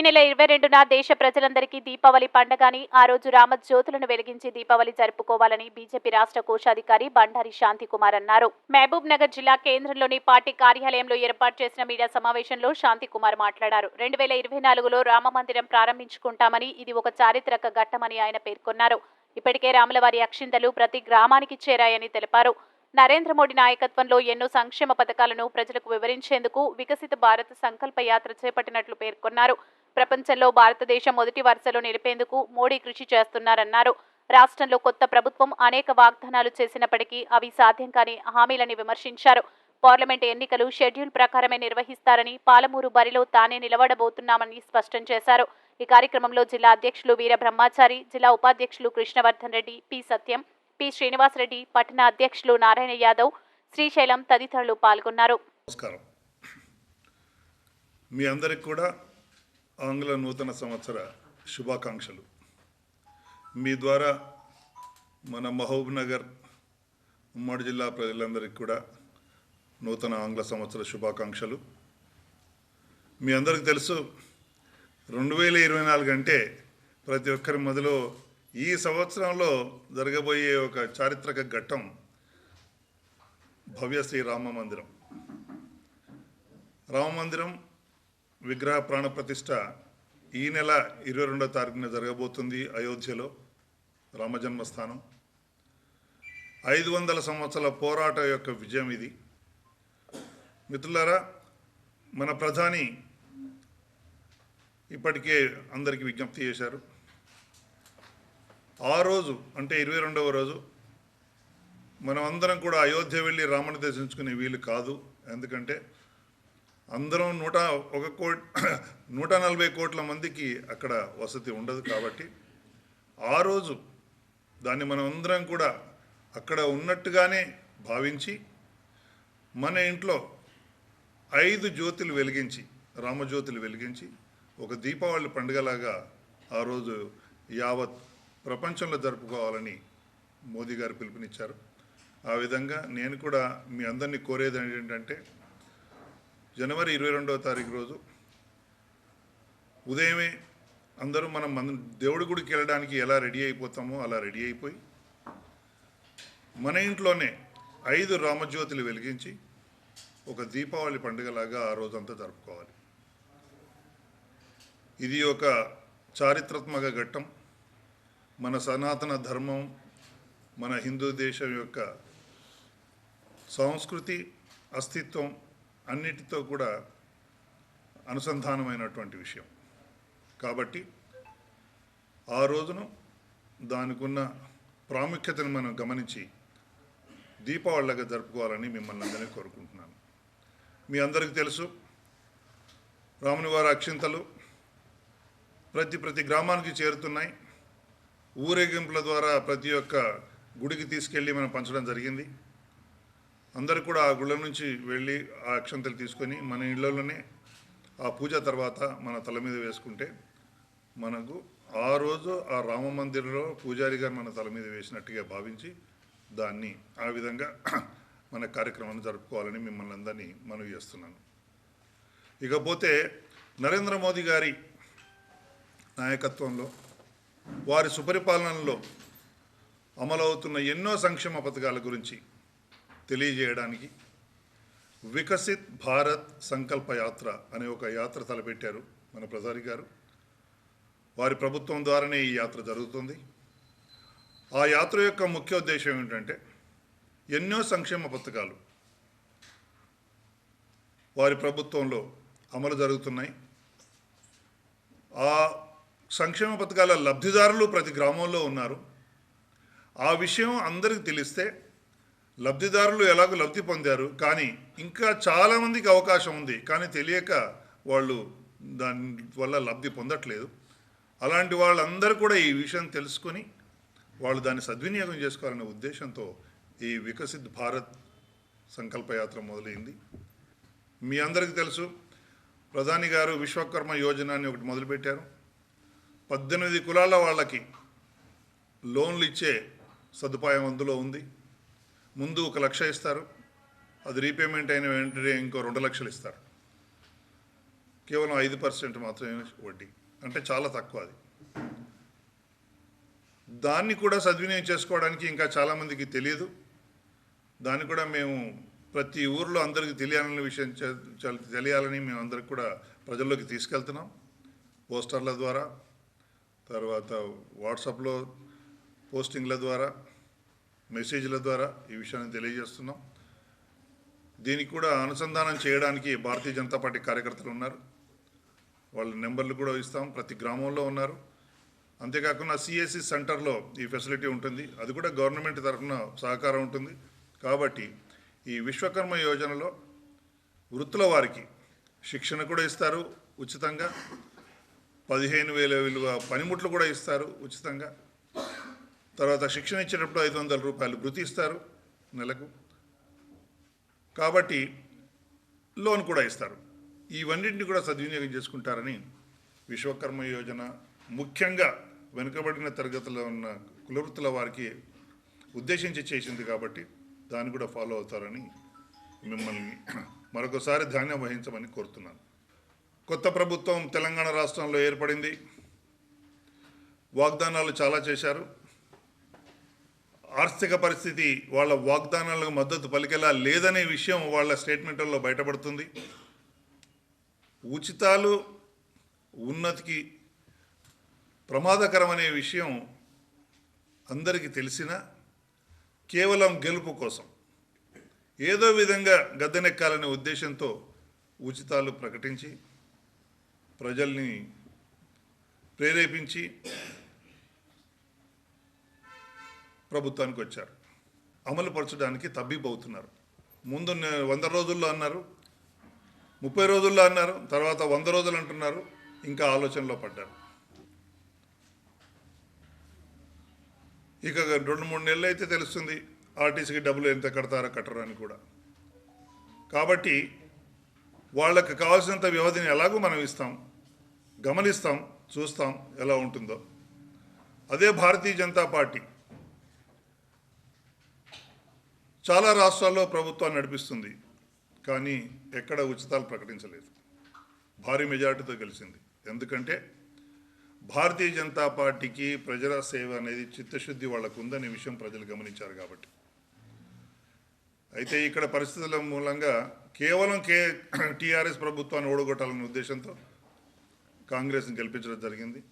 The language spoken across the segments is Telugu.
ఈ నెల ఇరవై రెండున దేశ ప్రజలందరికీ దీపావళి పండగని ఆ రోజు రామ జ్యోతులను వెలిగించి దీపావళి జరుపుకోవాలని బీజేపీ రాష్ట్ర కోశాధికారి బండారి శాంతికుమార్ అన్నారు. మహబూబ్ నగర్ జిల్లా కేంద్రంలోని పార్టీ కార్యాలయంలో ఏర్పాటు చేసిన మీడియా సమావేశంలో శాంతికుమార్ మాట్లాడారు. రెండు వేల ఇరవై నాలుగులో రామ మందిరం ప్రారంభించుకుంటామని ఇది ఒక చారిత్రక ఘట్టమని ఆయన పేర్కొన్నారు. ఇప్పటికే రాములవారి అక్షింతలు ప్రతి గ్రామానికి చేరాయని తెలిపారు. నరేంద్ర మోడీ నాయకత్వంలో ఎన్నో సంక్షేమ పథకాలను ప్రజలకు వివరించేందుకు వికసిత భారత్ సంకల్ప యాత్ర చేపట్టినట్లు పేర్కొన్నారు. ప్రపంచంలో భారతదేశం మొదటి వరుసలో నిలిపేందుకు మోడీ కృషి చేస్తున్నారన్నారు. రాష్ట్రంలో కొత్త ప్రభుత్వం అనేక వాగ్దానాలు చేసినప్పటికీ అవి సాధ్యం కాని హామీలని విమర్శించారు. పార్లమెంట్ ఎన్నికలు షెడ్యూల్ ప్రకారమే నిర్వహిస్తారని పాలమూరు బరిలో తానే నిలబడబోతున్నామని స్పష్టం చేశారు. ఈ కార్యక్రమంలో జిల్లా అధ్యక్షులు వీర బ్రహ్మాచారి జిల్లా ఉపాధ్యక్షులు కృష్ణవర్ధన్ రెడ్డి పి. సత్యం పి శ్రీనివాసరెడ్డి పట్టణ అధ్యక్షులు నారాయణ యాదవ్ శ్రీశైలం తదితరులు పాల్గొన్నారు. నమస్కారం. మీ అందరికి కూడా ఆంగ్ల నూతన సంవత్సర శుభాకాంక్షలు. మీ ద్వారా మన మహబూబ్ నగర్ ఉమ్మడి జిల్లా ప్రజలందరికీ కూడా నూతన ఆంగ్ల సంవత్సర శుభాకాంక్షలు. మీ అందరికి తెలుసు రెండు వేల ఇరవై నాలుగు అంటే ప్రతి ఒక్కరి మొదలు ఈ సంవత్సరంలో జరగబోయే ఒక చారిత్రక ఘట్టం భవ్య శ్రీ రామ మందిరం. రామ మందిరం విగ్రహ ప్రాణ ప్రతిష్ట ఈ నెల ఇరవై రెండో తారీఖున జరగబోతుంది అయోధ్యలో రామజన్మస్థానం ఐదు వందల సంవత్సరాల పోరాట యొక్క విజయం ఇది. మిత్రులారా మన ప్రధాని ఇప్పటికే అందరికీ విజ్ఞప్తి చేశారు. ఆ రోజు అంటే ఇరవై రెండవ రోజు మనమందరం కూడా అయోధ్య వెళ్ళి రాముని దర్శించుకునే వీలు కాదు. ఎందుకంటే అందరం నూట ఒక కోట్ నూట నలభై కోట్ల మందికి అక్కడ వసతి ఉండదు కాబట్టి ఆ రోజు దాన్ని మనం అందరం కూడా అక్కడ ఉన్నట్టుగానే భావించి మన ఇంట్లో ఐదు జ్యోతులు వెలిగించి రామజ్యోతులు వెలిగించి ఒక దీపావళి పండుగలాగా ఆ రోజు యావత్ ప్రపంచంలో జరుపుకోవాలని మోదీ గారు పిలుపునిచ్చారు. ఆ విధంగా నేను కూడా మీ అందరినీ కోరేది ఏంటంటే జనవరి ఇరవై రెండవ తారీఖు రోజు ఉదయమే అందరూ మనం మన దేవుడి గుడికి వెళ్ళడానికి ఎలా రెడీ అయిపోతామో అలా రెడీ అయిపోయి మన ఇంట్లోనే ఐదు రామజ్యోతులు వెలిగించి ఒక దీపావళి పండుగలాగా ఆ రోజంతా జరుపుకోవాలి. ఇది ఒక చారిత్రాత్మక ఘట్టం. మన సనాతన ధర్మం మన హిందూ దేశం యొక్క సంస్కృతి అస్తిత్వం అన్నిటితో కూడా అనుసంధానమైనటువంటి విషయం. కాబట్టి ఆ రోజును దానికున్న ప్రాముఖ్యతను మనం గమనించి దీపావళిగా జరుపుకోవాలని మిమ్మల్ని అందరినీ కోరుకుంటున్నాను. మీ అందరికీ తెలుసు రాముని వారి అక్షింతలు ప్రతి ప్రతి గ్రామానికి చేరుతున్నాయి. ఊరేగింపుల ద్వారా ప్రతి ఒక్క గుడికి తీసుకెళ్ళి మనం పంచడం జరిగింది. అందరూ కూడా ఆ గుళ్ళ నుంచి వెళ్ళి ఆ అక్షంతలు తీసుకొని మన ఇళ్ళలోనే ఆ పూజ తర్వాత మన తల మీద వేసుకుంటే మనకు ఆ రోజు ఆ రామ మందిరంలో పూజారి గారు మన తల మీద వేసినట్టుగా భావించి దాన్ని ఆ విధంగా మన కార్యక్రమాన్ని జరుపుకోవాలని మిమ్మల్ని అందరినీ మనవి చేస్తున్నాను. ఇకపోతే నరేంద్ర మోదీ గారి నాయకత్వంలో వారి సుపరిపాలనలో అమలవుతున్న ఎన్నో సంక్షేమ పథకాల గురించి తెలియజేయడానికి వికసిత్ భారత్ సంకల్ప యాత్ర అనే ఒక యాత్ర తలపెట్టారు మన ప్రధాని గారు. వారి ప్రభుత్వం ద్వారానే ఈ యాత్ర జరుగుతుంది. ఆ యాత్ర యొక్క ముఖ్య ఉద్దేశం ఏమిటంటే ఎన్నో సంక్షేమ పథకాలు వారి ప్రభుత్వంలో అమలు జరుగుతున్నాయి. ఆ సంక్షేమ పథకాల లబ్ధిదారులు ప్రతి గ్రామంలో ఉన్నారు. ఆ విషయం అందరికీ తెలిస్తే లబ్ధిదారులు ఎలాగో లబ్ధి పొందారు. కానీ ఇంకా చాలామందికి అవకాశం ఉంది. కానీ తెలియక వాళ్ళు దాని వల్ల లబ్ధి పొందట్లేదు. అలాంటి వాళ్ళందరూ కూడా ఈ విషయం తెలుసుకొని వాళ్ళు దాన్ని సద్వినియోగం చేసుకోవాలనే ఉద్దేశంతో ఈ వికసిత్ భారత్ సంకల్పయాత్ర మొదలైంది. మీ అందరికీ తెలుసు ప్రధాని గారు విశ్వకర్మ యోజన అని ఒకటి మొదలుపెట్టారు. పద్దెనిమిది కులాల వాళ్ళకి లోన్లు ఇచ్చే సదుపాయం అందులో ఉంది. ముందు ఒక లక్ష ఇస్తారు అది రీపేమెంట్ అయిన వెంటనే ఇంకో రెండు లక్షలు ఇస్తారు. కేవలం ఐదు పర్సెంట్ మాత్రమే వడ్డీ అంటే చాలా తక్కువ అది. దాన్ని కూడా సద్వినియోగం చేసుకోవడానికి ఇంకా చాలామందికి తెలియదు. దాన్ని కూడా మేము ప్రతి ఊర్లో అందరికీ తెలియాలనే విషయం తెలియాలని మేము అందరికి కూడా ప్రజల్లోకి తీసుకెళ్తున్నాం. పోస్టర్ల ద్వారా తర్వాత వాట్సాప్లో పోస్టింగ్ల ద్వారా మెసేజ్ల ద్వారా ఈ విషయాన్ని తెలియజేస్తున్నాం. దీనికి కూడా అనుసంధానం చేయడానికి భారతీయ జనతా పార్టీ కార్యకర్తలు ఉన్నారు. వాళ్ళ నెంబర్లు కూడా ఇస్తాం ప్రతి గ్రామంలో ఉన్నారు. అంతేకాకుండా సిఎస్సి సెంటర్లో ఈ ఫెసిలిటీ ఉంటుంది. అది కూడా గవర్నమెంట్ తరఫున సహకారం ఉంటుంది. కాబట్టి ఈ విశ్వకర్మ యోజనలో వృత్తుల వారికి శిక్షణ కూడా ఇస్తారు ఉచితంగా. పదిహేను వేల విలువ పనిముట్లు కూడా ఇస్తారు ఉచితంగా. తర్వాత శిక్షణ ఇచ్చేటప్పుడు ఐదు వందల రూపాయలు భృతి ఇస్తారు నెలకు. కాబట్టి లోన్ కూడా ఇస్తారు. ఇవన్నింటిని కూడా సద్వినియోగం చేసుకుంటారని విశ్వకర్మ యోజన ముఖ్యంగా వెనుకబడిన తరగతిలో ఉన్న కులవృత్తుల వారికి ఉద్దేశించి చేసింది కాబట్టి దాన్ని కూడా ఫాలో అవుతారని మిమ్మల్ని మరొకసారి ధాన్యం వహించమని కోరుతున్నాను. కొత్త ప్రభుత్వం తెలంగాణ రాష్ట్రంలో ఏర్పడింది. వాగ్దానాలు చాలా చేశారు. ఆర్థిక పరిస్థితి వాళ్ళ వాగ్దానాలకు మద్దతు పలికేలా లేదనే విషయం వాళ్ళ స్టేట్మెంట్లలో బయటపడుతుంది. ఉచితాలు ఉన్నతికి ప్రమాదకరమనే విషయం అందరికీ తెలిసిన కేవలం గెలుపు కోసం ఏదో విధంగా గద్దెనెక్కాలనే ఉద్దేశంతో ఉచితాలు ప్రకటించి ప్రజల్ని ప్రేరేపించి ప్రభుత్వానికి వచ్చారు అమలు పరచడానికి తబ్బిబ్బవుతున్నారు ముందు వంద రోజుల్లో అన్నారు. ముప్పై రోజుల్లో అన్నారు. తర్వాత వంద రోజులు అంటున్నారు. ఇంకా ఆలోచనలో పడ్డారు. ఇక రెండు మూడు నెలలు అయితే తెలుస్తుంది ఆర్టీసీకి డబ్బులు ఎంత కడతారో కట్టరు అని కూడా. కాబట్టి వాళ్ళకి కావాల్సినంత వ్యవధిని ఎలాగో మనం ఇస్తాం. గమనిస్తాం చూస్తాం ఎలా ఉంటుందో. అదే భారతీయ జనతా పార్టీ చాలా రాష్ట్రాల్లో ప్రభుత్వాన్ని నడిపిస్తుంది కానీ ఎక్కడ ఉచితాలు ప్రకటించలేదు. భారీ మెజార్టీతో గెలిచింది. ఎందుకంటే భారతీయ జనతా పార్టీకి ప్రజల సేవ అనేది చిత్తశుద్ధి వాళ్ళకు ఉందనే విషయం ప్రజలు గమనించారు కాబట్టి. అయితే ఇక్కడ పరిస్థితుల మూలంగా కేవలం కే టీఆర్ఎస్ ప్రభుత్వాన్ని ఓడగొట్టాలనే ఉద్దేశంతో కాంగ్రెస్ని గెలిపించడం జరిగింది.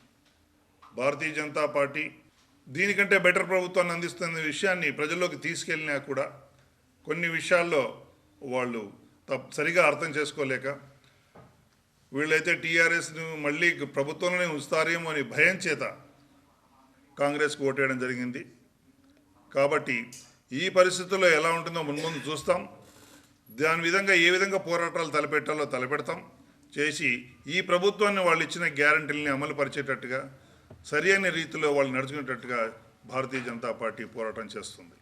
భారతీయ జనతా పార్టీ దీనికంటే బెటర్ ప్రభుత్వాన్ని అందిస్తున్న విషయాన్ని ప్రజల్లోకి తీసుకెళ్ళినా కూడా కొన్ని విషయాల్లో వాళ్ళు తప్ సరిగా అర్థం చేసుకోలేక వీళ్ళైతే టీఆర్ఎస్ను మళ్ళీ ప్రభుత్వంలోనే ఉంచుతారేమో అని భయం చేత కాంగ్రెస్కి ఓటేయడం జరిగింది. కాబట్టి ఈ పరిస్థితుల్లో ఎలా ఉంటుందో మున్ముందు చూస్తాం. దాని విధంగా ఏ విధంగా పోరాటాలు తలపెట్టాలో తలపెడతాం. చేసి ఈ ప్రభుత్వాన్ని వాళ్ళు ఇచ్చిన గ్యారంటీలని అమలు పరిచేటట్టుగా సరైన రీతిలో వాళ్ళు నడుచుకునేటట్టుగా భారతీయ జనతా పార్టీ పోరాటం చేస్తుంది.